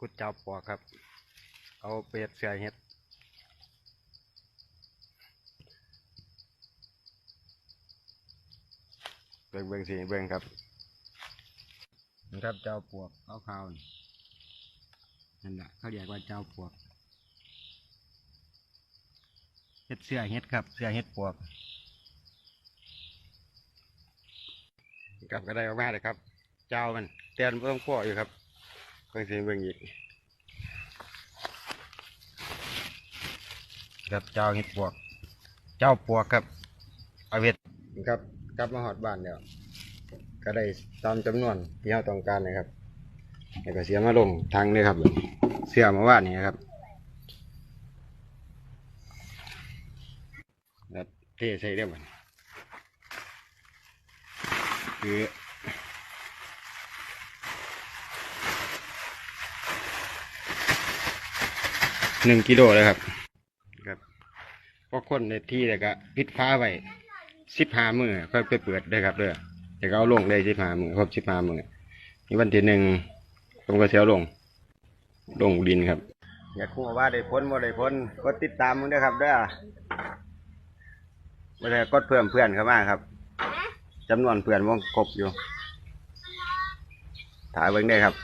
กุดเจ้าปวกครับ เอาเป็ดเสือเห็ดเบิ่งเบิ่งสิเบิ่งครับนี่ครับเจ้าปวกเขาวขาวนี่นั่นแหละเขาเรียกว่าเจ้าปวกเห็ดเสือเห็ดครับ เสือเห็ดปวกครับก็ได้ออกมาเลยครับ เจ้ามันเตียนบ่ต้องพ่ออยู่ครับ เพิ่งสิเบิ่งอีกครับเจ้าเห็ดปวก เจ้าปวกครับเอาเห็ดครับกลับมาหอดบ้านแล้วก็ได้ตามจำนวนที่เราต้องการนะครับแล้วก็เสียมาลงทางนี้ครับ เสียมาว่านี่ครับแล้วเทใส่ได้บ่คือ หนึ่งกิโลเลยครับครับพอคนในที่แต่ก็ปิดฟ้าไว้สิบห้ามือค่อยไปเปิดได้ครับเด้อแต่ก็เอาลงได้สิบห้ามือครบสิบห้ามือนี่วันที่หนึ่งผมก็เสียวลง ลงดินครับ อยากคู่ว่าได้พ้นว่าได้พ้นกดติดตามมึงด้วยครับเด้อไม่ได้กดเพิ่มเพื่อนเข้ามาครับจำนวนเพื่อนวงครบอยู่ถ่ายเบิ่งได้ครับ